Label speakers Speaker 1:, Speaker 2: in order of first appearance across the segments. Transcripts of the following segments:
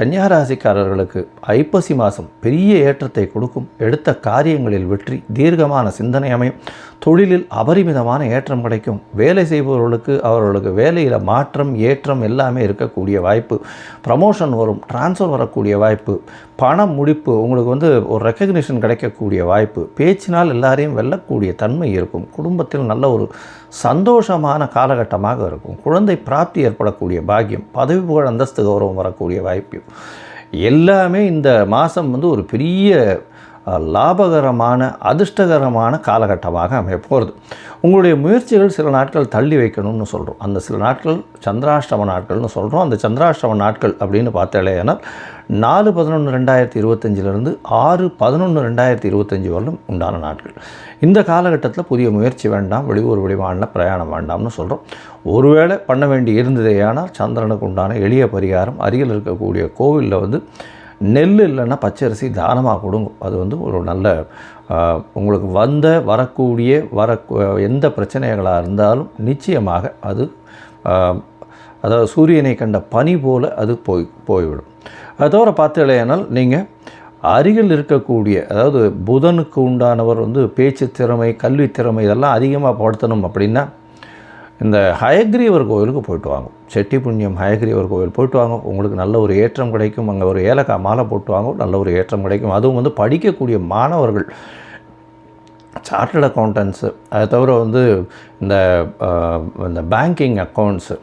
Speaker 1: கன்னியாராசிக்காரர்களுக்கு ஐப்பசி மாதம் பெரிய ஏற்றத்தை கொடுக்கும் எடுத்த காரியங்களில் வெற்றி தீர்க்கமான சிந்தனை அமையும். தொழிலில் அபரிமிதமான ஏற்றம் கிடைக்கும். வேலை செய்பவர்களுக்கு அவர்களுக்கு வேலையில் மாற்றம் ஏற்றம் எல்லாமே இருக்கக்கூடிய வாய்ப்பு. ப்ரமோஷன் வரும் ட்ரான்ஸ்ஃபர் வரக்கூடிய வாய்ப்பு. பணம் முடிப்பு உங்களுக்கு வந்து ஒரு ரெக்கக்னிஷன் கிடைக்கக்கூடிய வாய்ப்பு. பேச்சினால் எல்லாரையும் வெல்லக்கூடிய தன்மை இருக்கும். குடும்பத்தில் நல்ல ஒரு சந்தோஷமான காலகட்டமாக இருக்கும். குழந்தை பிராப்தி ஏற்படக்கூடிய பாக்கியம். பதவி புகழ் அந்தஸ்து கௌரவம் வரக்கூடிய வாய்ப்பு. எல்லாமே இந்த மாதம் வந்து ஒரு பெரிய லாபகரமான அதிர்ஷ்டகரமான காலகட்டமாக அமைய போகிறது உங்களுடைய முயற்சிகள் சில நாட்கள் தள்ளி வைக்கணும்னு சொல்கிறோம் அந்த சில நாட்கள் சந்திராஷ்டம நாட்கள்னு சொல்கிறோம் அந்த சந்திராஷ்டம நாட்கள் அப்படின்னு பார்த்தாலேனால் நாலு பதினொன்று ரெண்டாயிரத்தி இருபத்தஞ்சிலிருந்து ஆறு பதினொன்று ரெண்டாயிரத்தி இருபத்தஞ்சி வரலும் உண்டான நாட்கள். இந்த காலகட்டத்தில் புதிய முயற்சி வேண்டாம் வெளியூர் வெளிமாநில பிரயாணம் வேண்டாம்னு சொல்கிறோம் ஒருவேளை பண்ண வேண்டி இருந்ததேயானால் சந்திரனுக்கு உண்டான எளிய பரிகாரம் அருகில் இருக்கக்கூடிய கோவிலில் வந்து நெல் இல்லைன்னா பச்சரிசி தானமாக கொடுங்க. அது வந்து ஒரு நல்ல உங்களுக்கு வந்த வரக்கூடிய வர எந்த பிரச்சனைகளாக இருந்தாலும் நிச்சயமாக அது அதாவது சூரியனை கண்ட பனி போல் அது போய் போய்விடும். அது தவிர பார்த்தீங்களேனால் நீங்கள் அருகில் இருக்கக்கூடிய அதாவது புதனுக்கு உண்டானவர் வந்து பேச்சு திறமை கல்வி திறமை இதெல்லாம் அதிகமாக படுத்தணும் அப்படின்னா இந்த ஹயக்ரீவர் கோவிலுக்கு போயிட்டு வாங்க. செட்டி புண்ணியம் ஹயக்ரீவர் கோவில் போயிட்டு வாங்க. உங்களுக்கு நல்ல ஒரு ஏற்றம் கிடைக்கும். அங்கே ஒரு ஏலக்காய் மாலை போட்டு வாங்க. நல்ல ஒரு ஏற்றம் கிடைக்கும். அதுவும் வந்து படிக்கக்கூடிய மாணவர்கள் சார்ட்டர்ட் அக்கௌண்டன்ஸு அதை தவிர வந்து இந்த இந்த பேங்கிங் அக்கௌண்ட்ஸு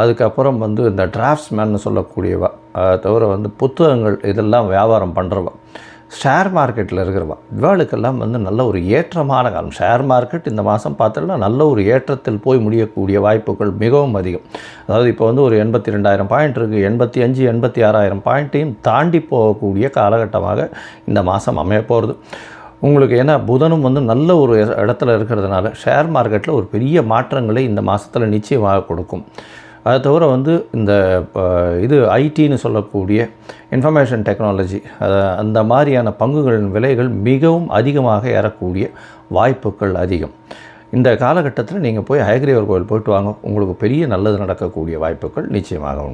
Speaker 1: அதுக்கப்புறம் வந்து இந்த டிராஃப்ட்ஸ்மேன்னு சொல்லக்கூடியவா. அதை தவிர வந்து புத்தகங்கள் இதெல்லாம் வியாபாரம் பண்ணுறவா ஷேர் மார்க்கெட்டில் இருக்கிறவா இவாளுக்கெல்லாம் வந்து நல்ல ஒரு ஏற்றமான காலம். ஷேர் மார்க்கெட் இந்த மாதம் பார்த்தோம்னா நல்ல ஒரு ஏற்றத்தில் போய் முடியக்கூடிய வாய்ப்புகள் மிகவும் அதிகம். அதாவது இப்போ வந்து ஒரு எண்பத்தி ரெண்டாயிரம் பாயிண்ட் இருக்குது எண்பத்தி அஞ்சு எண்பத்தி ஆறாயிரம் பாயிண்ட்டையும் தாண்டி போகக்கூடிய காலகட்டமாக இந்த மாதம் அமைய போகிறது உங்களுக்கு ஏன்னா புதனும் வந்து நல்ல ஒரு இடத்துல இருக்கிறதுனால ஷேர் மார்க்கெட்டில் ஒரு பெரிய மாற்றங்களை இந்த மாதத்தில் நிச்சயமாக கொடுக்கும். அது தவிர வந்து இந்த இது ஐடின்னு சொல்லக்கூடிய இன்ஃபர்மேஷன் டெக்னாலஜி அந்த மாதிரியான பங்குகளின் விலைகள் மிகவும் அதிகமாக ஏறக்கூடிய வாய்ப்புகள் அதிகம். இந்த காலகட்டத்தில் நீங்கள் போய் ஹயக்ரீவர் கோவில் போயிட்டு வாங்க. உங்களுக்கு பெரிய நல்லது நடக்கக்கூடிய வாய்ப்புகள் நிச்சயமாக உண்டு.